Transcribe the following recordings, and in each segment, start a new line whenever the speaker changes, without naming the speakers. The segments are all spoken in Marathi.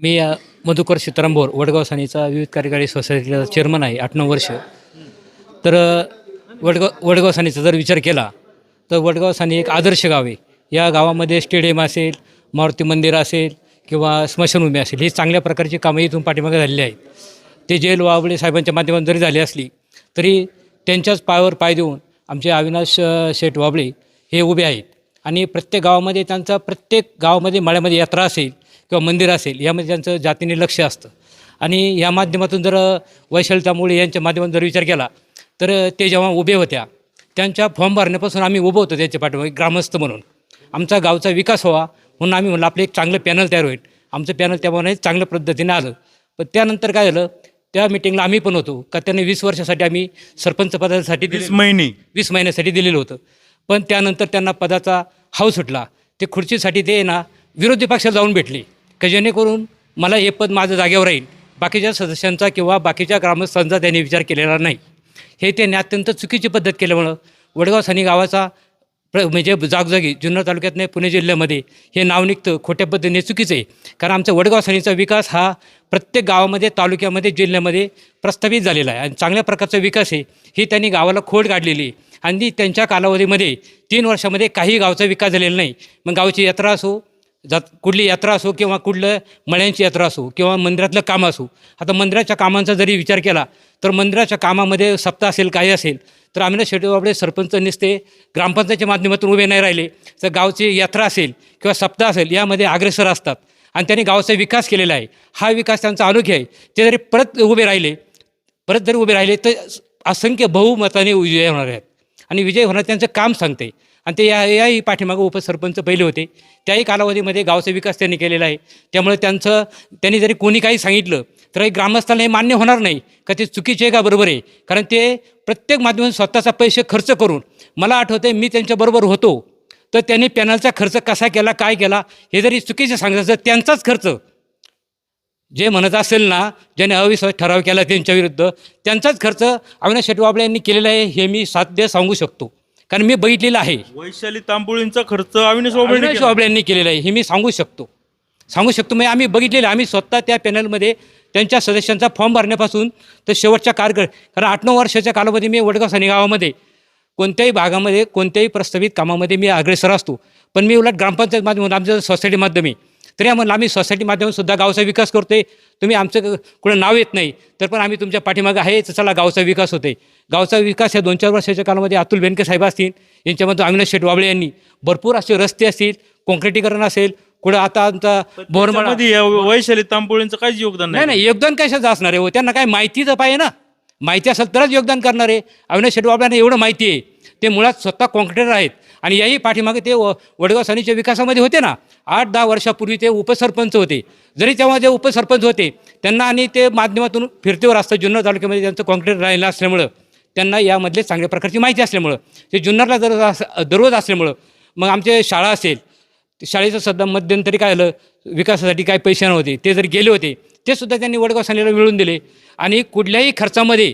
मी मधुकर सीताराम वडगाव सानीचा विविध कार्यकारी सोसायटीचा चेअरमन आहे आठ नऊ वर्ष. तर वडगाव वडगाव सानीचा जर विचार केला तर वडगाव सानी एक आदर्श गाव आहे. या गावामध्ये स्टेडियम असेल मारुती मंदिर असेल किंवा स्मशानभूमी असेल ही चांगल्या प्रकारची कामं इथून पाठीमागे झालेली आहेत. ते जेल वावळे साहेबांच्या माध्यमातून जरी झाली असली तरी त्यांच्याच पायावर पाय देऊन आमचे अविनाश शेठ वाबळे हे उभे आहेत. आणि प्रत्येक गावामध्ये त्यांचा प्रत्येक गावामध्ये मळ्यामध्ये यात्रा असेल किंवा मंदिर असेल यामध्ये त्यांचं जातीने लक्ष असतं. आणि या माध्यमातून जर वैशालतामुळे यांच्या माध्यमातून जर विचार केला तर ते जेव्हा उभे होत्या त्यांच्या फॉर्म भरण्यापासून आम्ही उभं होतो त्यांच्या पाठीमागे ग्रामस्थ म्हणून. आमचा गावचा विकास व्हावा म्हणून आम्ही म्हणलं आपलं एक चांगलं पॅनल तयार होईल. आमचं पॅनल त्याप्रमाणे चांगल्या पद्धतीने आलं. पण त्यानंतर काय झालं त्या मिटिंगला आम्ही पण होतो. का त्यांनी वीस वर्षासाठी आम्ही सरपंच पदासाठी
वीस महिने.
वीस महिन्यासाठी दिलेलं होतं. पण त्यानंतर त्यांना पदाचा हाव सुटला. ते खुर्चीसाठी ते ना विरोधी पक्षात जाऊन भेटले. का जेणेकरून मला हे पद माझं जागेवर राहील. बाकीच्या सदस्यांचा किंवा बाकीच्या ग्रामस्थांचा त्यांनी विचार केलेला नाही. हे त्यांनी अत्यंत चुकीची पद्धत केल्यामुळं वडगाव सनी गावाचा प्र म्हणजे जागोजागी जुन्नर तालुक्यात नाही पुणे जिल्ह्यामध्ये हे नाव निघतं खोट्या पद्धतीने चुकीचं आहे. कारण आमचा वडगाव सनीचा विकास हा प्रत्येक गावामध्ये तालुक्यामध्ये जिल्ह्यामध्ये प्रस्थापित झालेला आहे. आणि चांगल्या प्रकारचा विकास आहे. ही त्यांनी गावाला खोड काढलेली आहे. आणि त्यांच्या कालावधीमध्ये तीन वर्षामध्ये काही गावचा विकास झालेला नाही. मग गावची यात्रा असो जात कुठली यात्रा असो किंवा कुठलं मळ्यांची यात्रा असो किंवा मंदिरातलं काम असो. आता मंदिराच्या कामांचा जरी विचार केला तर मंदिराच्या कामामध्ये सप्ताह असेल काही असेल तर आम्ही शेटबाबडे सरपंच नसते ग्रामपंचायतच्या माध्यमातून उभे नाही राहिले. तर गावची यात्रा असेल किंवा सप्ताह असेल यामध्ये अग्रेसर असतात. आणि त्यांनी गावाचा विकास केलेला आहे. हा विकास त्यांचा अनोखी आहे. ते जरी परत उभे राहिले परत जरी उभे राहिले तर असंख्य बहुमताने विजय होणार आहेत. आणि विजय होणार त्यांचं काम सांगते. आणि ते या याही पाठीमागं उपसरपंच पहिले होते. त्याही कालावधीमध्ये गावचा विकास त्यांनी केलेला आहे. त्यामुळे त्यांचं त्यांनी जरी कोणी काही सांगितलं तर ग्रामस्थांना हे मान्य होणार नाही का ते चुकीचे आहे का बरोबर आहे? कारण ते प्रत्येक माध्यमातून स्वतःचा पैसे खर्च करून मला आठवतं आहे मी त्यांच्याबरोबर होतो तर त्यांनी पॅनलचा खर्च कसा केला काय केला हे जरी चुकीचं सांगायचं त्यांचाच खर्च. जे म्हणत असेल ना ज्याने अविश्वास ठराव केला त्यांच्या विरुद्ध त्यांचाच खर्च अविनाश शेटवाबळे यांनी केलेला आहे हे मी साध्य सांगू शकतो. कारण मी बघितलेलं आहे
वैशाली तांबोळींचा खर्च अविनाश बाबळेंनी
अविनाश
केला.
बाबळे यांनी केलेलं आहे हे मी सांगू शकतो सांगू शकतो म्हणजे आम्ही बघितलेलं आहे. आम्ही स्वतः त्या पॅनलमध्ये त्यांच्या सदस्यांचा फॉर्म भरण्यापासून तर शेवटच्या कारक कारण आठ नऊ वर्षाच्या कालावधी मी वडगाव सनी गावामध्ये कोणत्याही भागामध्ये कोणत्याही प्रस्तावित कामामध्ये मी अग्रेसर असतो पण मी उलट ग्रामपंचायत माध्यमातून आमच्या सोसायटी माध्यमे तरी आम्हाला आम्ही सोसायटी माध्यमातून सुद्धा गावचा विकास करतोय. तुम्ही आमचं कुठं नाव येत नाही तर पण आम्ही तुमच्या पाठीमागं आहे. तर चला गावचा विकास होते गावचा विकास या दोन चार वर्षाच्या कालामध्ये अतुल बेनके साहेब असतील यांच्यामधून अविनाश शेट वाबळे यांनी भरपूर असे रस्ते असतील कॉन्क्रिटीकरण असेल कुठं आता आमचा बोरमाळा
वैशाली तांबोळींचं काहीच योगदान
नाही.
नाही
योगदान कशाचं असणार आहे हो? त्यांना काय माहिती तर पाहिजे ना. माहिती असेल तरच योगदान करणार आहे. अविनाश शेटबाबळ्यांना एवढं माहिती आहे. ते मुळात स्वतः कॉन्क्रिटर आहेत. आणि याही पाठीमागे ते व- वडगाव सनीच्या विकासामध्ये होते ना आठ दहा वर्षापूर्वी ते उपसरपंच होते. जरी तेव्हा जे उपसरपंच होते त्यांना आणि ते माध्यमातून फिरतेवर असतं जुन्नर तालुक्यामध्ये त्यांचं कॉन्क्रीट राहिलं असल्यामुळं त्यांना यामधले चांगल्या प्रकारची माहिती असल्यामुळं ते जुन्नरला दररोज अस दररोज असल्यामुळं मग आमचे शाळा असेल शाळेचं सध्या मध्यंतरी काय झालं विकासासाठी काय पैसे नव्हते ते जर गेले होते ते सुद्धा त्यांनी वडगाव सानीला मिळवून दिले. आणि कुठल्याही खर्चामध्ये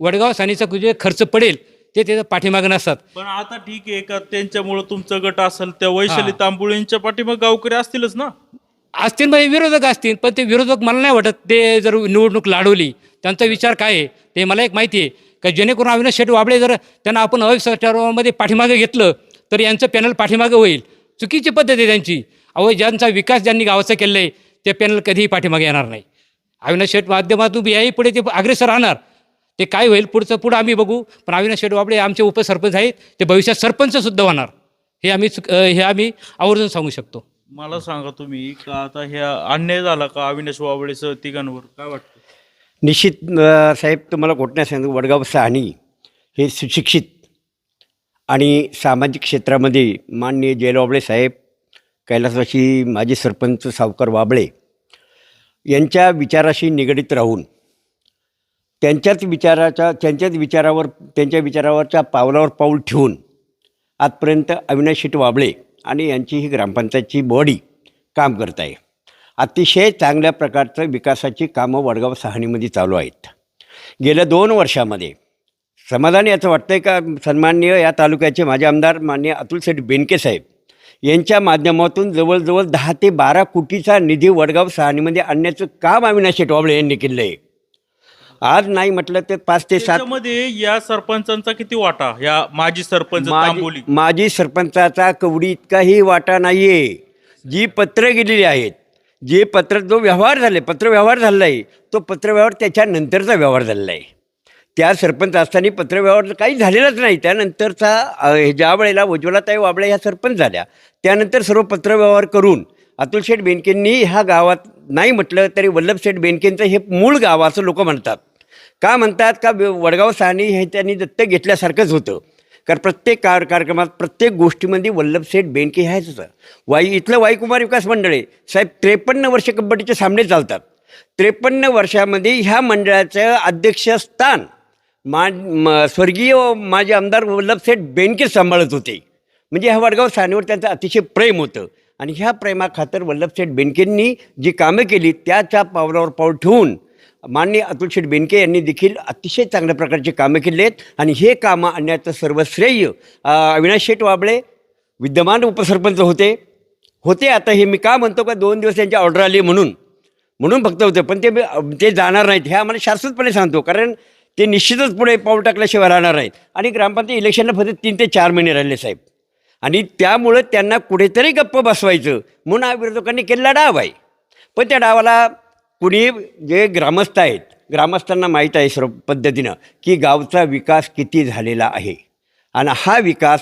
वडगाव सानीचा जे खर्च पडेल ते त्याचं पाठीमागं नसतात.
पण आता ठीक आहे का त्यांच्यामुळं तुमचं गट असेल त्या वैशाली तांबोळींच्या पाठीमाग गावकरी असतीलच ना?
असतील म्हणजे विरोधक असतील पण ते विरोधक मला नाही वाटत ते जर निवडणूक लढवली त्यांचा विचार काय आहे ते मला एक माहिती आहे का जेणेकरून अविनाश शेठ वाबळे जर त्यांना आपण अविश्वासामध्ये पाठीमागे घेतलं तर यांचं पॅनल पाठीमागे होईल. चुकीची पद्धत आहे त्यांची. अहो ज्यांचा विकास ज्यांनी गावाचा केला आहे ते पॅनल कधीही पाठीमागे येणार नाही. अविनाश शेठ माध्यमातून याही पुढे ते अग्रेसर राहणार. ते काय होईल? पुढचं पुढं आम्ही बघू. पण अविनाश शेठ वाबळे आमचे उपसरपंच आहेत. ते भविष्यात सरपंचसुद्धा होणार. हे आम्ही हे आम्ही आवर्जून सांगू शकतो.
मला सांगा तुम्ही का आता ह्या अन्याय झाला का अविनाश बाबळेचं तिघांवर? काय वाटतं?
निश्चित अ, साहेब तुम्हाला घोटण्या सांगतो वडगाव सहाणी हे सुशिक्षित आणि सामाजिक क्षेत्रामध्ये माननीय जयल वाबळे साहेब कैलासवासी माजी सरपंच सावकार वाबळे यांच्या विचाराशी निगडीत राहून त्यांच्याच विचाराच्या त्यांच्याच विचारावर त्यांच्या विचारावरच्या पावलावर पाऊल ठेवून आजपर्यंत अविनाश शेट वाबळे आणि यांची ही ग्रामपंचायतची बॉडी काम करत आहे. अतिशय चांगल्या प्रकारचं विकासाची कामं वडगाव सहाणीमध्ये चालू आहेत. गेल्या दोन वर्षामध्ये समाधान याचं वाटतं आहे का? सन्माननीय या तालुक्याचे माझे आमदार मान्य अतुल शेठ बेनके साहेब यांच्या माध्यमातून जवळजवळ दहा ते बारा कोटीचा निधी वडगाव सहानीमध्ये आणण्याचं काम अविनाश शेट वाबळे यांनी केलं आहे आज नाही म्हटलं तर पाच ते सात
त्याच्यामध्ये या सरपंचांचा किती वाटा? या माजी सरपंच तांबोली.
माजी सरपंचाचा कवडी इतकाही वाटा नाही आहे जी पत्र गेलेली आहेत जे पत्र जो व्यवहार झाले पत्रव्यवहार झालेला आहे तो पत्रव्यवहार त्याच्यानंतरचा व्यवहार झालेला आहे त्या सरपंच असताना पत्रव्यवहार काही झालेलाच नाही. त्यानंतरचा ज्या वेळेला उज्ज्वलाताई वाबळे ह्या सरपंच झाल्या त्यानंतर सर्व पत्रव्यवहार करून अतुल शेठ बेनकेंनी ह्या गावात नाही म्हटलं तरी वल्लभ शेठ बेनकेंचं हे मूळ गाव असं लोक म्हणतात. का म्हणतात का व- वडगाव साने हे त्यांनी दत्तक घेतल्यासारखंच होतं. कारण प्रत्येक कार कार्यक्रमात प्रत्येक गोष्टीमध्ये वल्लभसेठ बेनके ह्याच होतं. वाई इथलं वाईकुमार विकास मंडळ आहे साहेब त्रेपन्न वर्ष कबड्डीचे सामने चालतात. त्रेपन्न वर्षामध्ये ह्या मंडळाचं अध्यक्षस्थान मा स्वर्गीय माझे आमदार वल्लभसेठ बेनके सांभाळत होते. म्हणजे ह्या वडगाव सानेवर त्यांचं अतिशय प्रेम होतं. आणि ह्या प्रेमाखातर वल्लभ शेठ बेनकेंनी जी कामं केली त्याच्या पावलावर पाऊल ठेवून माननीय अतुल शेठ बेनके यांनी देखील अतिशय चांगल्या प्रकारची कामं केली आहेत. आणि हे कामं आणण्याचं सर्व श्रेय अविनाश शेठ वाबळे विद्यमान उपसरपंच होते. होते आता हे मी का म्हणतो का दोन दिवस त्यांची ऑर्डर आली म्हणून. म्हणून फक्त होते. पण ते ते जाणार नाहीत. हे आम्हाला शाश्वतपणे सांगतो. कारण ते निश्चितच पुढे पाऊल टाकल्याशिवाय राहणार नाहीत. आणि ग्रामपंचायत इलेक्शनला फक्त तीन ते चार महिने राहिले साहेब. आणि त्यामुळं त्यांना कुठेतरी गप्प बसवायचं. म्हणून विरोधकांनी केलेला डाव आहे. पण त्या डावाला कुणी जे ग्रामस्थ आहेत ग्रामस्थांना माहीत आहे सर्व पद्धतीनं की गावचा विकास किती झालेला आहे. आणि हा विकास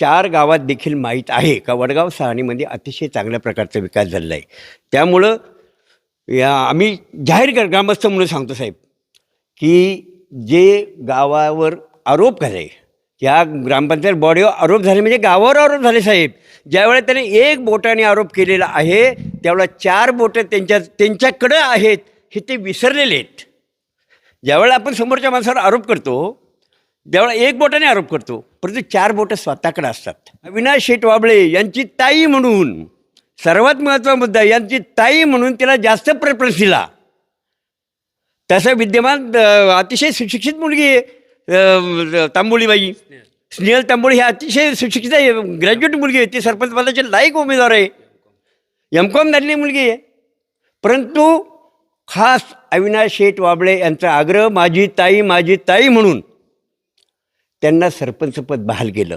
चार गावात देखील माहीत आहे का वडगाव सहाणीमध्ये अतिशय चांगल्या प्रकारचा विकास झालेला आहे. त्यामुळं या आम्ही जाहीर ग्रामस्थ म्हणून सांगतो साहेब की जे गावावर आरोप झाले या ग्रामपंचायत बॉडीवर आरोप झाले म्हणजे गावावर आरोप झाले साहेब. ज्यावेळेला त्याने एक बोटाने आरोप केलेला आहे त्यावेळेला चार बोटं त्यांच्या त्यांच्याकडं आहेत हे ते विसरलेले आहेत. ज्यावेळेला आपण समोरच्या माणसावर आरोप करतो त्यावेळेला एक बोटाने आरोप करतो परंतु चार बोटं स्वतःकडे असतात. अविनाश शेठ वाबळे यांची ताई म्हणून सर्वात महत्त्वाचा मुद्दा यांची ताई म्हणून तिला जास्त प्रेफरन्स दिला तसं विद्यमान अतिशय सुशिक्षित मुलगी आहे तांबोळीबाई स्नेहल तांबोळी ही अतिशय सुशिक्षित आहे. ग्रॅज्युएट मुलगी आहे. ती सरपंचपदाचे लायक उमेदवार आहे. एम कॉम झालेली मुलगी आहे. परंतु खास अविनाश शेठ वाबळे यांचा आग्रह माझी ताई माझी ताई म्हणून त्यांना सरपंचपद बहाल केलं.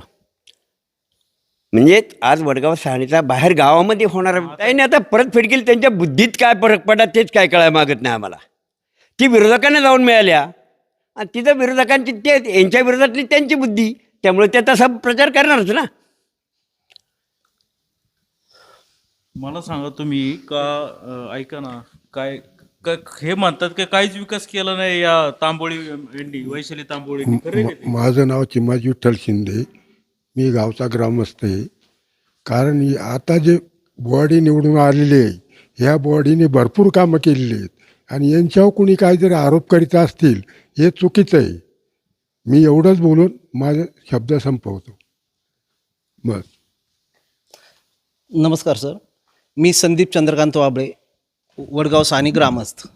म्हणजे आज वडगाव सहाणीचा बाहेर गावामध्ये होणार ताईने आता परतफेड केली. त्यांच्या बुद्धीत काय फरक पडला तेच काय कळायला मागत नाही आम्हाला. ती विरोधकांना जाऊन मिळाल्या. आणि तिथं विरोधकांची ते यांच्या विरोधातली त्यांची बुद्धी त्यामुळे ते तसा प्रचार करणारच ना.
मला सांगा तुम्ही का अं, ऐका ना काय क- हे म्हणतात की काहीच विकास केला नाही या तांबोळी यांनी वैशाली तांबोळी खरं आहे का ते?
माझं नाव चिमाजी विठ्ठल शिंदे. मी गावचा ग्रामस्थ आहे. कारण ही आता जे बॉडी निवडून आलेली आहे ह्या बॉडीने भरपूर कामं केलेली आहेत. आणि यांच्यावर कुणी काही जरी आरोप करीत असतील हे चुकीचं आहे. मी एवढंच बोलून माझे शब्द संपवतो. बस.
नमस्कार सर. मी संदीप चंद्रकांत वाबळे वडगाव सानी ग्रामस्थ.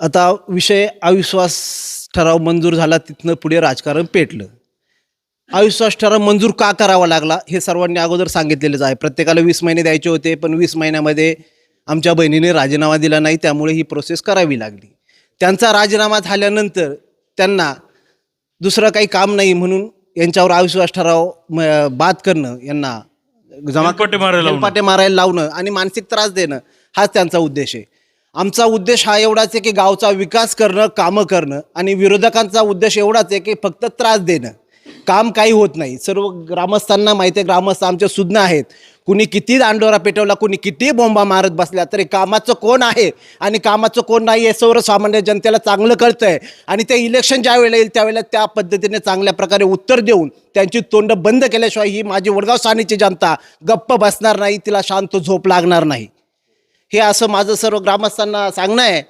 आता विषय अविश्वास ठराव मंजूर झाला तिथनं पुढे राजकारण पेटलं. अविश्वास ठराव मंजूर का करावा लागला हे सर्वांनी अगोदर सांगितलेलंच आहे. प्रत्येकाला वीस महिने द्यायचे होते पण वीस महिन्यामध्ये आमच्या बहिणीने राजीनामा दिला नाही त्यामुळे ही प्रोसेस करावी लागली. त्यांचा राजीनामा झाल्यानंतर त्यांना दुसरं काही काम नाही म्हणून यांच्यावर अविश्वास ठराव म- बाद करणं यांना जमा
हेलपाटे मारायला लावणं.
हेलपाटे मारायला लावणं आणि मानसिक त्रास देणं हाच त्यांचा उद्देश आहे आमचा उद्देश हा एवढाच आहे की गावचा विकास करणं कामं करणं आणि विरोधकांचा उद्देश एवढाच आहे की फक्त त्रास देणं काम काही होत नाही. सर्व ग्रामस्थांना माहिती आहे ग्रामस्थ आमचे सुज्ञ आहेत. कुणी किती दांडोरा पेटवला कुणी किती बोंबा मारत बसल्या तरी कामाचं कोण आहे? आणि कामाचं कोण नाही हे सर्वसामान्य जनतेला चांगलं कळतं आहे आणि ते इलेक्शन ज्या वेळेला येईल त्यावेळेला त्या पद्धतीने चांगल्या प्रकारे उत्तर देऊन त्यांची तोंड बंद केल्याशिवाय ही माझी वडगाव साणीची जनता गप्प बसणार नाही तिला शांत झोप लागणार नाही. हे असं माझं सर्व ग्रामस्थांना सांगणं आहे.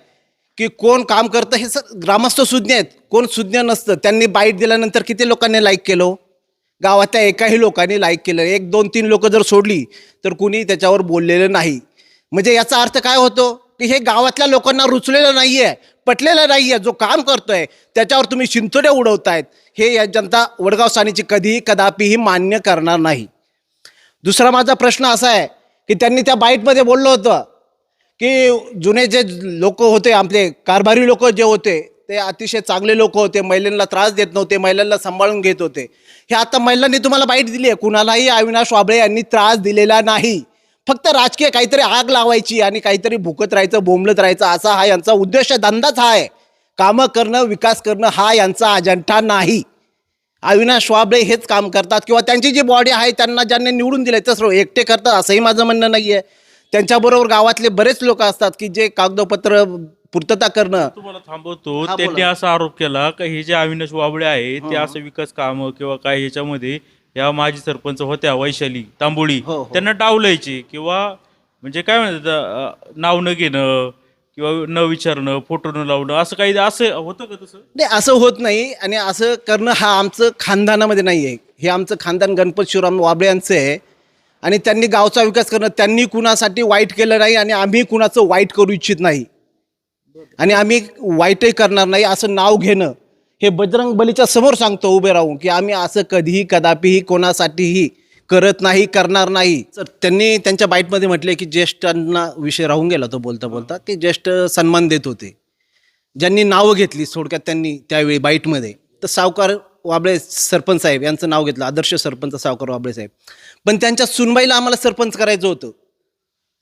की कोण काम करतं हे सर ग्रामस्थ सुज्ञ आहेत. कोण सुज्ञ नसतं. त्यांनी बाईट दिल्यानंतर किती लोकांनी लाईक केलं हो? गावातल्या एकाही लोकांनी लाईक केलं. एक दोन तीन लोक जर सोडली तर कुणी त्याच्यावर बोललेलं नाही. म्हणजे याचा अर्थ काय होतो? की हे गावातल्या लोकांना रुचलेलं नाही आहे पटलेलं नाही आहे जो काम करतोय त्याच्यावर तुम्ही शिंतोड्या उडवतायत. हे या जनता वडगाव साणीची कधीही कदापिही मान्य करणार नाही. दुसरा माझा प्रश्न असा आहे की त्यांनी त्या बाईटमध्ये बोललं होतं की जुने जे लोक होते आपले कारभारी लोक जे होते ते अतिशय चांगले लोक होते महिलांना त्रास देत नव्हते महिलांना सांभाळून घेत होते. हे आता महिलांनी तुम्हाला बाईट दिली आहे. कुणालाही अविनाश वाबळे यांनी त्रास दिलेला नाही. फक्त राजकीय काहीतरी आग लावायची आणि काहीतरी भुकत राहायचं बोंबलत राहायचं असा हा यांचा उद्देश धंदाच हा आहे. कामं करणं विकास करणं हा यांचा अजंठा नाही. अविनाश वाबळे हेच काम करतात किंवा त्यांची जी बॉडी आहे त्यांना ज्यांनी निवडून दिले तसं एकटे करतात असंही माझं म्हणणं नाही आहे त्यांच्याबरोबर गावातले बरेच लोक असतात की जे कागदपत्र पूर्तता करणं.
तुम्हाला थांबवतो.
हा,
त्यांनी
बोला.
असा आरोप केला का हे जे अविनाश वाबळे आहे ते असं विकास काम किंवा काय ह्याच्यामध्ये या माजी सरपंच होत्या वैशाली तांबोळी.
हो, हो.
त्यांना डावलायचे किंवा म्हणजे काय म्हणतात अं, नाव न घेणं किंवा न विचारणं फोटो न लावणं असं काही असं होतं का तसं?
नाही असं होत नाही आणि असं करणं हा आमचं खानदानामध्ये नाही आहे हे आमचं खानदान गणपत शिवराम वाबळे यांचं आहे. आणि त्यांनी गावचा विकास करणं त्यांनी कुणासाठी वाईट केलं नाही आणि आम्ही कुणाचं वाईट करू इच्छित नाही. आणि आम्ही वाईटही करणार नाही असं नाव घेणं हे बजरंग बलीच्या समोर सांगतो उभे राहून की आम्ही असं कधीही कदापिही कोणासाठीही करत नाही करणार नाही. तर त्यांनी त्यांच्या बाईटमध्ये म्हटले की ज्येष्ठांना विषय राहून गेला तो बोलता बोलता की ज्येष्ठ सन्मान देत होते. ज्यांनी नावं घेतली थोडक्यात त्यांनी त्यावेळी बाईटमध्ये. तर सावकार वाबळे सरपंच साहेब यांचं नाव घेतलं आदर्श सरपंच सावकार वाबळे साहेब. पण त्यांच्या सुनबाईला आम्हाला सरपंच करायचं होतं.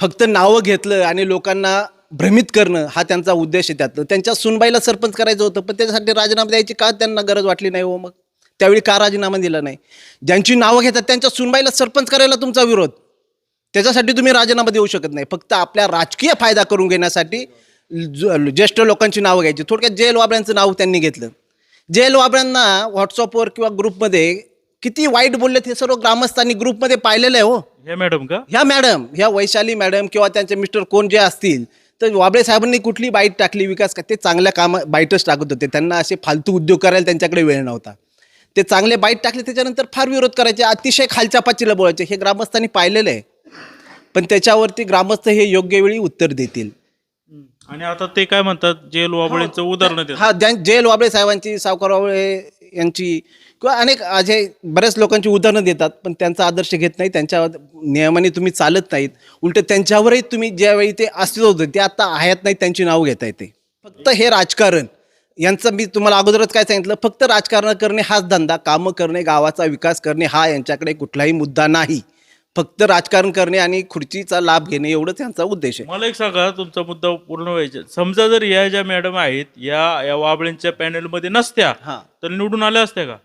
फक्त नावं घेतलं आणि लोकांना भ्रमित करणं हा त्यांचा उद्देश आहे त्यातलं. त्यांच्या सुनबाईला सरपंच करायचं होतं पण त्याच्यासाठी राजीनामा द्यायची का त्यांना गरज वाटली नाही हो मग? त्यावेळी का राजीनामा दिला नाही? ज्यांची नावं घेतात त्यांच्या सुनबाईला सरपंच करायला तुमचा विरोध. त्याच्यासाठी तुम्ही राजीनामा देऊ शकत नाही. फक्त आपल्या राजकीय फायदा करून घेण्यासाठी ज- ज्येष्ठ लोकांची नावं घ्यायची. थोडक्यात जेल वाबळ्यांचं नाव त्यांनी घेतलं. जयल वाबळ्यांना व्हॉट्सअपवर किंवा ग्रुपमध्ये किती वाईट बोललेत हे सर्व ग्रामस्थांनी ग्रुपमध्ये पाहिलेलं आहे हो.
हे मॅडम का?
ह्या मॅडम ह्या वैशाली मॅडम किंवा त्यांचे मिस्टर कोण जे असतील तर वाबळे साहेबांनी कुठली बाईट टाकली? विकास का ते चांगल्या कामा बाईटच टाकत होते. त्यांना असे फालतू उद्योग करायला त्यांच्याकडे वेळ नव्हता. ते चांगले बाईट टाकले त्याच्यानंतर फार विरोध करायचे. अतिशय खालच्या पाचीला बोलायचे. हे ग्रामस्थांनी पाहिलेलं आहे. पण त्याच्यावरती ग्रामस्थ हे योग्य वेळी उत्तर देतील.
आणि आता ते काय म्हणतात जेल वाबळेंचं उदाहरण देतात.
हा ज्यां जयल वाबळे साहेबांची सावकार वाबळे यांची किंवा अनेक असे बऱ्याच लोकांची उदाहरणं देतात पण त्यांचा आदर्श घेत नाही त्यांच्या नियमाने तुम्ही चालत नाहीत. उलट त्यांच्यावरही तुम्ही ज्यावेळी ते अस्तित्व होतं ते आता आहेत नाही त्यांची नावं घेता येते फक्त हे राजकारण. यांचं मी तुम्हाला अगोदरच काय सांगितलं फक्त राजकारण करणे हाच धंदा कामं करणे गावाचा विकास करणे हा यांच्याकडे कुठलाही मुद्दा नाही. फक्त राजकारण करणे आणि खुर्चीचा लाभ घेणे एवढंच यांचा उद्देश आहे.
मला एक सांगा तुमचा मुद्दा पूर्ण व्हायचा. समजा जर या ज्या मॅडम आहेत या या वाबळेंच्या पॅनलमध्ये नसत्या
हां.
तर निवडून आल्या असत्या का?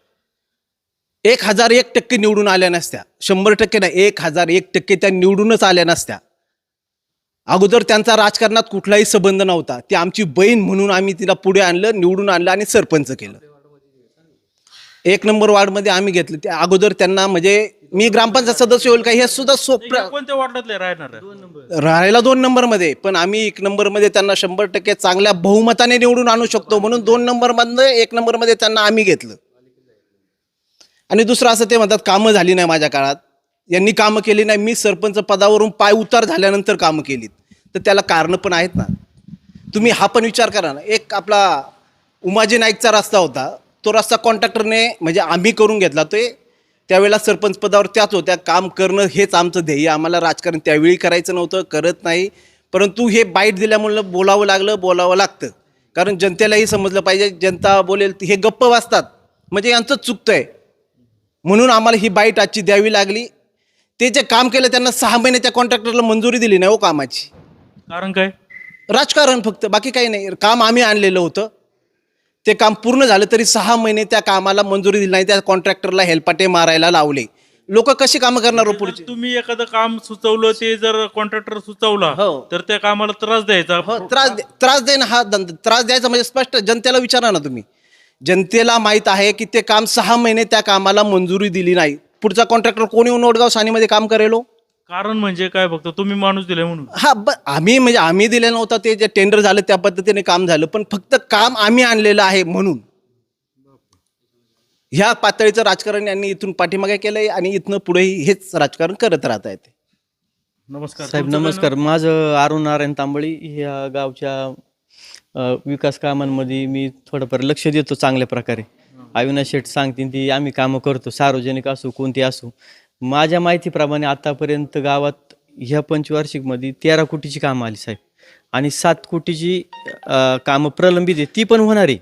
एक हजार एक टक्के निवडून आल्या नसत्या. शंभर टक्के नाही एक हजार एक टक्के त्या निवडूनच आल्या नसत्या. अगोदर त्यांचा राजकारणात कुठलाही संबंध नव्हता. ती आमची बहीण म्हणून आम्ही तिला पुढे आणलं निवडून आणलं आणि सरपंच केलं. एक नंबर वार्डमध्ये आम्ही घेतलं. त्या अगोदर त्यांना म्हणजे मी ग्रामपंचायत सदस्य होईल का हे सुद्धा सोप
या कोणत्या वार्डातले राहणार?
राहायला दोन नंबरमध्ये पण आम्ही एक नंबरमध्ये त्यांना शंभर टक्के चांगल्या बहुमताने निवडून आणू शकतो म्हणून दोन नंबरमधनं एक नंबरमध्ये त्यांना आम्ही घेतलं. आणि दुसरं असं ते म्हणतात कामं झाली नाही माझ्या काळात. यांनी कामं केली नाही मी सरपंच पदावरून पाय उतार झाल्यानंतर कामं केलीत. तर त्याला कारणं पण आहेत ना. तुम्ही हा पण विचार करा ना. एक आपला उमाजी नाईकचा रस्ता होता. तो रस्ता कॉन्ट्रॅक्टरने म्हणजे आम्ही करून घेतला ते. त्यावेळेला सरपंच पदावर त्याच होत्या काम करणं हेच आमचं ध्येय. आम्हाला राजकारण त्यावेळी करायचं नव्हतं करत नाही. परंतु हे बाईट दिल्यामुळं बोलावं लागलं बोलावं लागतं. कारण जनतेलाही समजलं पाहिजे जनता बोलेल हे गप्प वाचतात म्हणजे यांचंच चुकतं आहे म्हणून आम्हाला ही बाईट आजची द्यावी लागली. ते जे काम केलं त्यांना सहा महिने त्या कॉन्ट्रॅक्टरला मंजुरी दिली नाही हो कामाची.
कारण काय?
राजकारण फक्त बाकी काही नाही. काम आम्ही आणलेलं होतं. ते काम पूर्ण झालं तरी सहा महिने त्या कामाला मंजुरी दिली नाही त्या कॉन्ट्रॅक्टरला हेलपाटे मारायला लावले. लोक कशी कामं करणार हो पुढची?
तुम्ही एखादं काम सुचवलं ते जर कॉन्ट्रॅक्टर सुचवला
हो.
तर त्या कामाला त्रास द्यायचा.
हो त्रास दे- त्रास देणं हा धंदा त्रास द्यायचा म्हणजे स्पष्ट जनतेला विचारा ना तुम्ही. जनतेला माहीत आहे की ते काम सहा महिने त्या कामाला मंजुरी दिली नाही. पुढचा कॉन्ट्रॅक्टर कोणी येऊन ओडगाव सानीमध्ये काम करेल हो?
कारण म्हणजे काय फक्त? तुम्ही माणूस दिले म्हणून.
हा ब आम्ही म्हणजे आम्ही दिलं नव्हतं ते जे टेंडर झालं त्या पद्धतीने काम झालं पण फक्त काम आम्ही आणलेलं आहे म्हणून. ह्या पातळीचं राजकारण यांनी इथून पाठीमागे केलंय आणि इथनं पुढेही हेच राजकारण करत राहत आहेत
नमस्कार.
साहेब
तुमचं काय
नमस्कार. माझं अरुण नारायण तांबळी. ह्या गावच्या अ, विकास कामांमध्ये मी थोडंफार लक्ष देतो चांगल्या प्रकारे. अविनाश शेठ सांगतील ती आम्ही कामं करतो. सार्वजनिक असो कोणती असो. माझ्या माहितीप्रमाणे आतापर्यंत गावात ह्या पंचवार्षिकमध्ये तेरा कोटीची कामं आली साहेब. आणि सात कोटीची अं, कामं प्रलंबित आहे ती पण होणार आहे.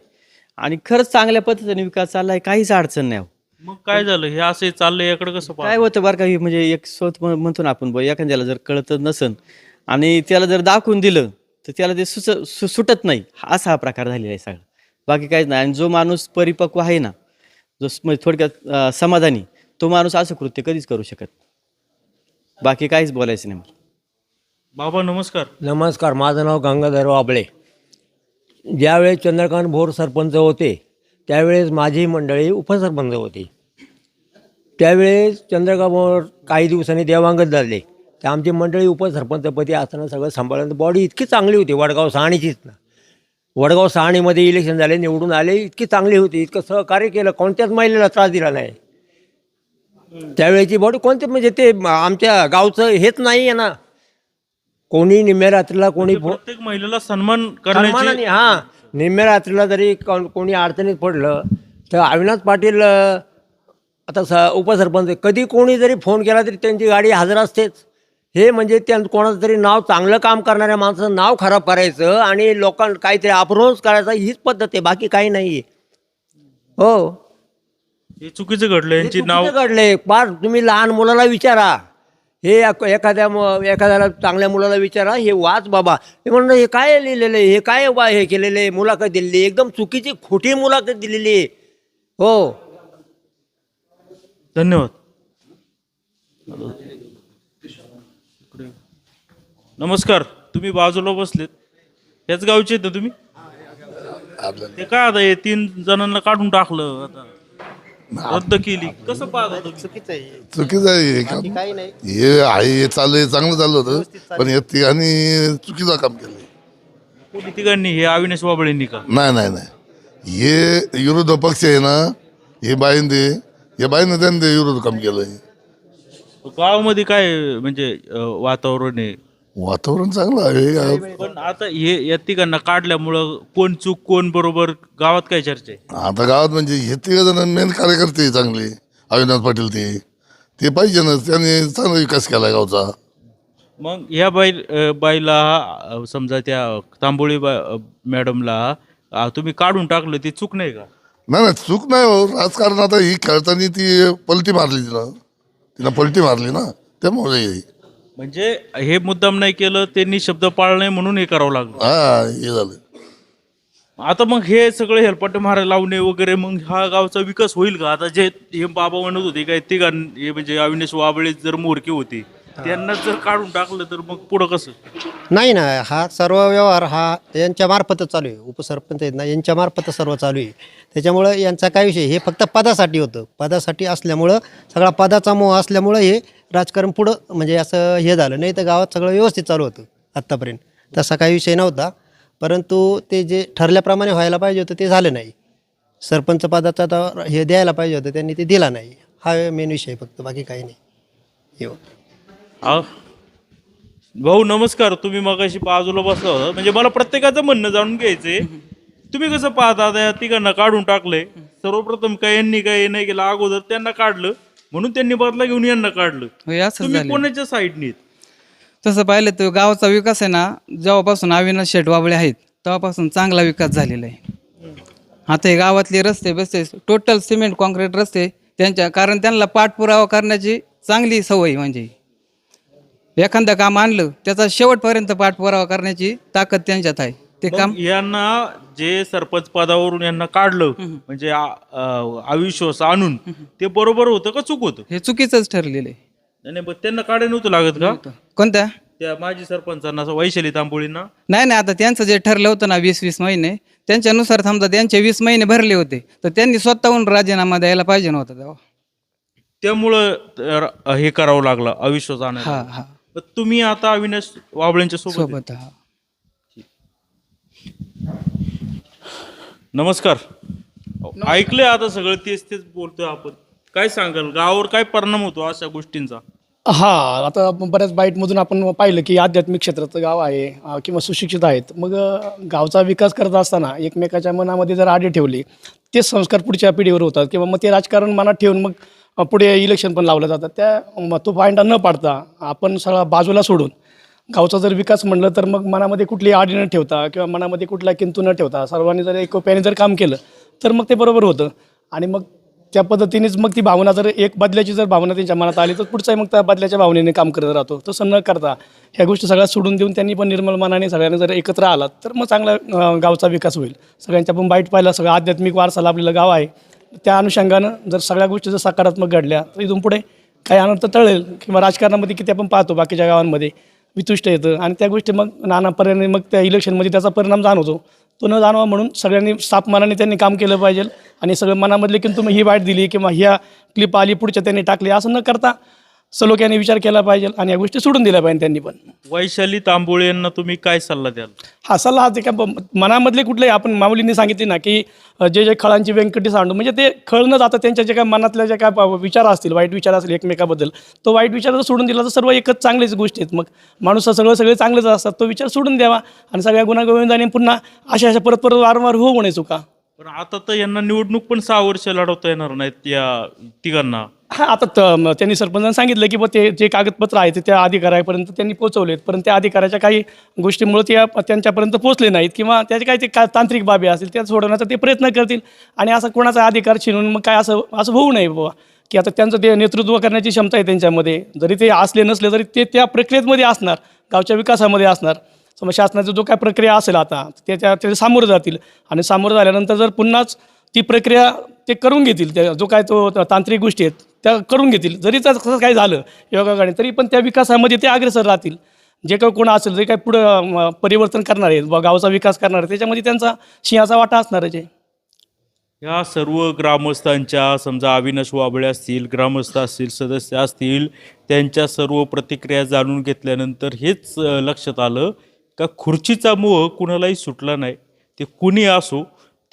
आणि खरंच चांगल्या पद्धतीने विकास चालला आहे. काहीच अडचण नाही हो.
मग काय झालं? हे असं चाललंय याकडे कसं
काय
पाहता?
होतं बरं का? हे म्हणजे एक स्वत म्हणतो ना आपण बुवा, एखाद्याला जर कळत नसन आणि त्याला जर दाखवून दिलं तर त्याला ते सुच सु सुटत नाही. असा हा प्रकार झालेला आहे सगळा. बाकी काहीच नाही. आणि जो माणूस परिपक्व आहे ना जो स- म्हणजे थोडक्यात अं, समाधानी तो माणूस असं कृत्य कधीच करू शकत बाकी काहीच बोलायचं नाही मला.
बाबा नमस्कार.
नमस्कार माझं नाव गंगाधर वाबळे. ज्यावेळेस चंद्रकांत भोर सरपंच होते त्यावेळेस माझी मंडळी उपसरपंच होती. त्यावेळेस चंद्रकांत भोर काही दिवसांनी देवांगत झाले. तर आमची मंडळी उपसरपंचपदी असताना सगळं सांभाळून बॉडी इतकी चांगली होती वडगाव सहाणीचीच ना. वडगाव सहाणीमध्ये इलेक्शन झाले निवडून आले इतकी चांगली होती इतकं सहकार्य केलं कोणत्याच महिलेला त्रास दिला नाही. त्यावेळेची बॉडी कोणते? म्हणजे ते आमच्या गावचं हेच नाही आहे ना. कोणी निम्म्या रात्रीला कोणी फो-
प्रत्येक महिलेला सन्मान
सन्मानाने हां. निम्म्या रात्रीला जरी कोण- कोणी अडचणीत पडलं तर अविनाश पाटील अं, आता स उपसरपंच कधी कोणी जरी फोन केला तरी त्यांची गाडी हजर असतेच. हे म्हणजे त्या कोणाचं तरी नाव चांगलं काम करणाऱ्या माणसाचं नाव खराब करायचं आणि लोकांना काहीतरी अप्रोच करायचा हीच पद्धत आहे. बाकी काही नाही आहे हो.
हे चुकीचं घडलं यांची नाव
घडले फार तुम्ही लहान मुलाला विचारा. हे एक- एखाद्या मु- एखाद्याला चांगल्या मुलाला विचारा. हे वाच बाबा. हे म्हणणं हे काय लिहिलेलं आहे? हे काय बा हे केलेलं आहे? मुलाखत दिलेली आहे. एकदम चुकीची खोटी मुलाखत दिलेली आहे. हो.
धन्यवाद. नमस्कार. तुम्ही बाजूला बसलेत. याच गावचे आहेत ना तुम्ही? ते काय आता हे तीन जणांना काढून टाकलं आता. रद्द केली. कसं पाहता तुम्ही
चुकीचं आहे. हे काम
काही नाही.
हे आहे हे चाललं हे चांगलं चाललं होतं. पण या तिघांनी चुकीचं काम केलं
कोणी तिघांनी? हे अविनाश बाबळेंनी का?
नाही नाही नाही. हे विरोध पक्ष आहे ना हे बाईंदे या बाईनं त्यांनी ते विरोध काम केलं
गावामध्ये काय म्हणजे अं, वातावरण आहे?
वातावरण चांगलं आहे.
पण आता हे या तिघांना काढल्यामुळं कोण चूक कोण बरोबर गावात काय चर्चा आहे?
आता गावात म्हणजे हे तिघ जण मेन कार्यकर्ते आहे चांगले. अविनाश पाटील ते. ते पाहिजे ना त्याने चांगला विकास केला गावचा.
मग ह्या बाई बाईला अ, समजा त्या तांबोळी बा अ, मॅडमला अ, तुम्ही काढून टाकलं ती चूक नाही का?
नाही नाही चूक नाही हो. राजकारण आता ही खेळताना ती पलटी मारली तिनं तिनं पलटी मारली ना त्यामुळे हे.
म्हणजे हे मुद्दाम नाही केलं त्यांनी शब्द नाही म्हणून हे करावं लागलं.
हा हे झालं.
आता मग हे सगळे हेलपाटे मारायला लावणे वगैरे मग हा गावचा विकास होईल का? आता जे हे बाबा म्हणत होते काय तिघां हे म्हणजे अविनाश वाबळे जर मोरके होते त्यांना जर काढून टाकलं तर मग पुढं कसं?
नाही ना हा सर्व व्यवहार हा यांच्या मार्फतच चालू आहे. उपसरपंच आहेत ना यांच्या मार्फतच सर्व चालू आहे. त्याच्यामुळं यांचा काय विषय? हे फक्त पदासाठी होतं. पदासाठी असल्यामुळं सगळा पदाचा मोह असल्यामुळं हे राजकारण पुढं म्हणजे असं हे झालं. नाही तर गावात सगळं व्यवस्थित चालू होतं आत्तापर्यंत. तसा काही विषय नव्हता. परंतु ते जे ठरल्याप्रमाणे व्हायला पाहिजे होतं ते झालं नाही. सरपंच पदाचा आता हे द्यायला पाहिजे होतं त्यांनी ते दिला नाही. हा मेन विषय फक्त बाकी काही नाही. हो
आ- भाऊ नमस्कार. तुम्ही मगाशी बाजूला बसला होता. म्हणजे मला प्रत्येकाचं म्हणणं जाणून घ्यायचंय. तुम्ही कसं पाहता आता या तिघांना काढून टाकलंय? सर्वप्रथम काय यांनी काय नाही केलं अगोदर त्यांना काढलं. म्हणून त्यांनी बदला घेऊन यांना काढलं.
होय असंच
तुम्ही
झालं
कोणाच्या साईडनी
तसं पाहिलं तर गावाचा विकास आहे ना जेव्हापासून अविनाश शेट वाबळे आहेत तेव्हापासून चांगला विकास झालेला आहे. आता हे गावातले रस्ते बसते टोटल सिमेंट कॉन्क्रीट रस्ते त्यांच्या कारण त्यांना पाठपुरावा करण्याची चांगली सवय म्हणजे. एखादं काम आणलं त्याचा शेवटपर्यंत पाठपुरावा करण्याची ताकद त्यांच्यात आहे. ते काम
यांना जे सरपंच पदावरून यांना काढलं म्हणजे आ- अ, अविश्वास आणून ते बरोबर होतं का चूक होतं?
हे चुकीचंच ठरलेलं आहे.
नाही, नाही पण त्यांना काढायला नव्हतं लागत का?
कोणत्या?
त्या माजी सरपंचांना असं वैशाली तांबोळींना?
नाही नाही आता त्यांचं जे ठरलं होतं ना वीस वीस महिने त्यांच्यानुसार समजा त्यांचे वीस महिने भरले होते तर त्यांनी स्वतःहून राजीनामा द्यायला पाहिजे नव्हता तेव्हा.
त्यामुळं तर हे करावं लागलं अविश्वास आणायला
हा हा.
पण तुम्ही आता अविनाश वाबळेंच्या सोबत आहे.
सोबत
नमस्कार. ऐकलंय आता सगळं तेच तेच बोलतोय आपण. काय सांगाल गावावर काय परिणाम होतो अशा गोष्टींचा?
हा आता आपण बऱ्याच बाईटमधून आपण पाहिलं की आध्यात्मिक क्षेत्राचं गाव आहे अं, किंवा सुशिक्षित आहेत. मग अं, गावचा विकास करत असताना एकमेकाच्या मनामध्ये जर आडे ठेवले ते संस्कार पुढच्या पिढीवर होतात किंवा मग ते राजकारण मनात ठेवून मग पुढे इलेक्शन पण लावलं जातं त्या म- तो पॉईंट न पाडता आपण सगळा बाजूला सोडून गावचा जर विकास म्हणलं तर मग मनामध्ये कुठली आडी न ठेवता किंवा मनामध्ये कुठला किंतू न ठेवता सर्वांनी जर एकोप्याने जर काम केलं तर मग ते बरोबर होतं. आणि मग त्या पद्धतीनेच मग ती भावना जर एक बदल्याची जर भावना त्यांच्या मनात आली तर पुढचाही मग त्या बदल्याच्या भावनेने काम करत राहतो. तसं न करता ह्या गोष्टी सगळ्या सोडून देऊन त्यांनी पण निर्मल मनाने सगळ्यांनी जर एकत्र आलात तर मग चांगला गावचा विकास होईल. सगळ्यांच्या पण बाईट पाहिला सगळं आध्यात्मिक वारसा लाभलेलं गाव आहे. त्या अनुषंगानं जर सगळ्या गोष्टी जर सकारात्मक घडल्या तर इथून पुढे काही अनर्थ तळेल किंवा राजकारणामध्ये किती आपण पाहतो बाकीच्या गावांमध्ये वितुष्ट येतं. आणि त्या गोष्टी मग नाना पर्याय मग त्या इलेक्शनमध्ये त्याचा परिणाम जाणवतो. तो न जाणवा म्हणून सगळ्यांनी साफ मनाने त्यांनी काम केलं पाहिजे. आणि सगळं मनामधले की तुम्ही ही वाईट दिली किंवा ह्या क्लिप आली पुढच्या त्यांनी टाकली असं न करता सलोख्याने विचार केला पाहिजे आणि या गोष्टी सोडून दिल्या पाहिजे त्यांनी पण.
वैशाली तांबोळे यांना तुम्ही काय सल्ला द्याल?
हा सल्ला हा का मनामधले कुठले आपण माऊलींनी सांगितले ना की जे जे खळांची व्यंकटी सांडू म्हणजे ते खळ न जाता त्यांच्या जे काय मनातल्या जे काय विचार असतील वाईट विचार असतील एकमेकाबद्दल तो वाईट विचार जर सोडून दिला तर सर्व एकच चांगलेच गोष्टी आहेत. मग माणूस सगळं सगळे चांगलेच असतात तो विचार सोडून द्यावा आणि सगळ्या गुन्हा पुन्हा अशा अशा परत परत वारंवार होऊ नये चुका.
पण आता तर यांना निवडणूक पण सहा वर्ष लढवता येणार नाहीत या तिघांना.
हा आता त- त्यांनी सरपंचांना सांगितलं की बा ते जे कागदपत्र आहे ते त्या अधिकाऱ्यापर्यंत त्यांनी पोहोचवलेत परंतु त्या अधिकाऱ्याच्या काही गोष्टीमुळे त्या त्यांच्यापर्यंत पोहोचले नाहीत किंवा त्याचे काही ते का तांत्रिक बाबी असतील त्या सोडवण्याचा ते प्रयत्न करतील. आणि असं कोणाचा अधिकार छिनून मग काय असं असं होऊ नये बाबा की आता त्यांचं ते नेतृत्व करण्याची क्षमता आहे त्यांच्यामध्ये. जरी ते असले नसले तरी ते त्या प्रक्रियेमध्ये असणार. गावच्या विकासामध्ये असणार. समज शासनाचा जो काय प्रक्रिया असेल आता त्याच्या ते सामोरं जातील. आणि सामोरं झाल्यानंतर जर पुन्हाच ती प्रक्रिया ते करून घेतील त्या जो काय तो तांत्रिक गोष्टी आहेत त्या करून घेतील. जरी तर कसं काय झालं योगाकडे तरी पण त्या विकासामध्ये ते अग्रेसर राहतील. जे काही कोण असेल जे काही पुढं परिवर्तन करणार आहे गावचा विकास करणार आहे त्याच्यामध्ये त्यांचा सिंहाचा वाटा असणारच आहे.
या सर्व ग्रामस्थांच्या समजा अविनाश वाबळे असतील ग्रामस्थ असतील सदस्य असतील त्यांच्या सर्व प्रतिक्रिया जाणून घेतल्यानंतर हेच लक्षात आलं का खुर्चीचा मोह कुणालाही सुटला नाही. ते कुणी असो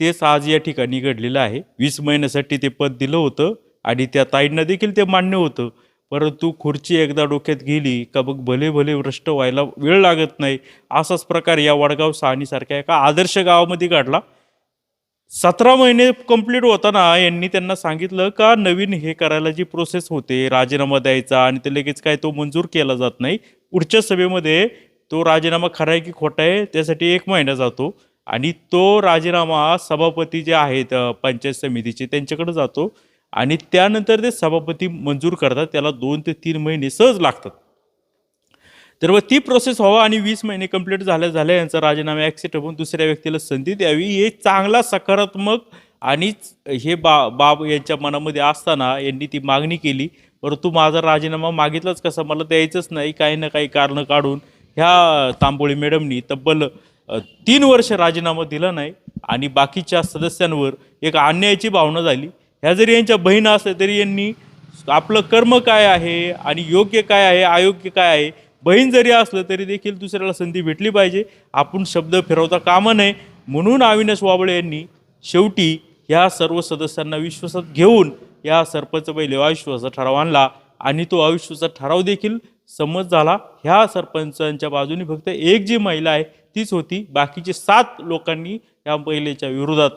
तेच आज या ठिकाणी घडलेलं आहे. वीस महिन्यासाठी ते पद दिलं होतं. आणि त्या ताईंना देखील ते मान्य होतं. परंतु खुर्ची एकदा डोक्यात गेली का बघ भले भले भ्रष्ट व्हायला वेळ लागत नाही असाच प्रकार या वडगाव सहानीसारख्या एका आदर्श गावामध्ये घडला. सतरा महिने कंप्लीट होताना यांनी त्यांना सांगितलं का नवीन हे करायला जी प्रोसेस होते राजीनामा द्यायचा आणि ते लगेच काय तो मंजूर केला जात नाही. पुढच्या सभेमध्ये तो राजीनामा खरा आहे की खोटा आहे त्यासाठी एक महिना जातो आणि तो राजीनामा सभापती जे आहेत पंचायत समितीचे त्यांच्याकडे जातो. आणि त्यानंतर ते सभापती मंजूर करतात. त्याला दोन ते तीन महिने सहज लागतात. तर मग ती प्रोसेस व्हावं आणि वीस महिने कंप्लीट झाल्या झाल्या यांचा राजीनामा ॲक्सेप्ट होऊन दुसऱ्या व्यक्तीला संधी द्यावी. हे चांगला सकारात्मक आणि हे बा बाब यांच्या मनामध्ये असताना यांनी ती मागणी केली. परंतु माझा राजीनामा मागितलाच कसा? मला द्यायचंच नाही. काही ना काही कारणं काढून ह्या तांबोळी मॅडमनी तब्बल तीन वर्ष राजीनामा दिला नाही. आणि बाकीच्या सदस्यांवर एक अन्यायाची भावना झाली. ह्या जरी यांच्या बहीण असल्या तरी यांनी आपलं कर्म काय आहे आणि योग्य काय आहे अयोग्य काय आहे बहीण जरी असलं तरी देखील दुसऱ्याला संधी भेटली पाहिजे. आपण शब्द फिरवता कामा नये. म्हणून अविनाश वाबळे यांनी शेवटी या सर्व सदस्यांना विश्वासात घेऊन या सरपंच पहिले अविश्वासाचा ठराव आणला आणि तो अविश्वासाचा ठराव देखील समज झाला. ह्या सरपंचांच्या बाजूने फक्त एक जी महिला आहे तीच होती. बाकीचे सात लोकांनी या महिलेच्या विरोधात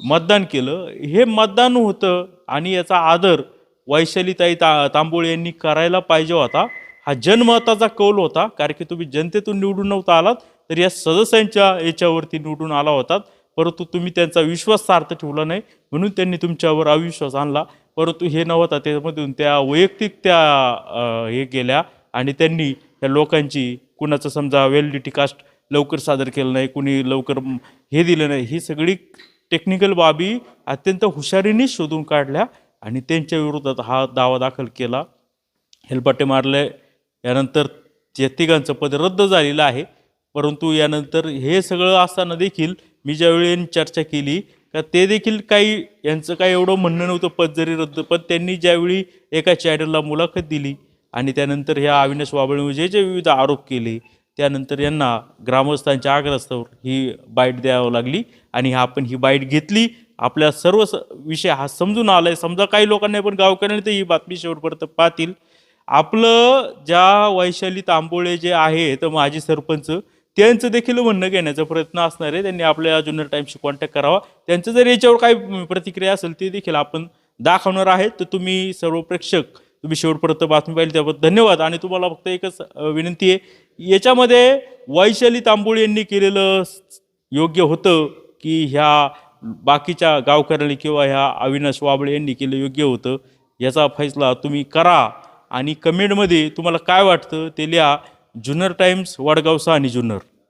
मतदान केलं. हे मतदान होतं आणि याचा आदर वैशालीताई ता तांबोळे यांनी करायला पाहिजे होता. हा जनमताचा कौल होता कारण की तुम्ही जनतेतून निवडून नव्हता आलात तर या सदस्यांच्या याच्यावरती निवडून आला होतात परंतु तुम्ही त्यांचा विश्वास सार्थ ठेवला नाही म्हणून त्यांनी तुमच्यावर अविश्वास आणला. परंतु हे नव्हता त्यामधून त्या वैयक्तिक त्या हे गेल्या आणि त्यांनी त्या लोकांची कुणाचं समजा वेलिडिटी कास्ट लवकर सादर केलं नाही कुणी लवकर हे दिलं नाही ही सगळी टेक्निकल बाबी अत्यंत हुशारीने शोधून काढल्या आणि त्यांच्या विरोधात हा दावा दाखल केला. हेलपाटे मारले. यानंतर या तिघांचं पद रद्द झालेलं आहे. परंतु यानंतर हे सगळं असताना देखील मी ज्यावेळी यांनी चर्चा केली का ते देखील काही यांचं काही एवढं म्हणणं नव्हतं पद जरी रद्द पण त्यांनी ज्यावेळी एका चॅनलला मुलाखत दिली आणि त्यानंतर ह्या अविनाश वाबळे जे जे विविध आरोप केले त्यानंतर यांना ग्रामस्थांच्या आग्रस्तावर ही बाईट द्यावं लागली आणि आपण ही बाईट घेतली. आपल्या सर्व स विषय हा समजून आला आहे समजा काही लोकांना पण गावकऱ्यांनी तर ही बातमी शेवटपर्यंत पाहतील. आपलं ज्या वैशाली तांबोळे जे आहे तर माजी सरपंच त्यांचं देखील म्हणणं घेण्याचा प्रयत्न असणार आहे. त्यांनी आपल्या जुनियर टाईमशी कॉन्टॅक्ट करावा. त्यांचं जर याच्यावर काही प्रतिक्रिया असेल ते देखील आपण दाखवणार आहे. तर तुम्ही सर्व प्रेक्षक तुम्ही शेवटपर्यंत बातमी पाहिली त्याबद्दल धन्यवाद. आणि तुम्हाला फक्त एकच विनंती आहे याच्यामध्ये वैशाली तांबोळी यांनी केलेलं योग्य होतं की ह्या बाकीच्या गावकऱ्यांनी किंवा ह्या अविनाश वाबळे यांनी केलं योग्य होतं? याचा फैसला तुम्ही करा आणि कमेंटमध्ये तुम्हाला काय वाटतं ते लिहा. जुन्नर टाइम्स वडगावसा आणि जुन्नर.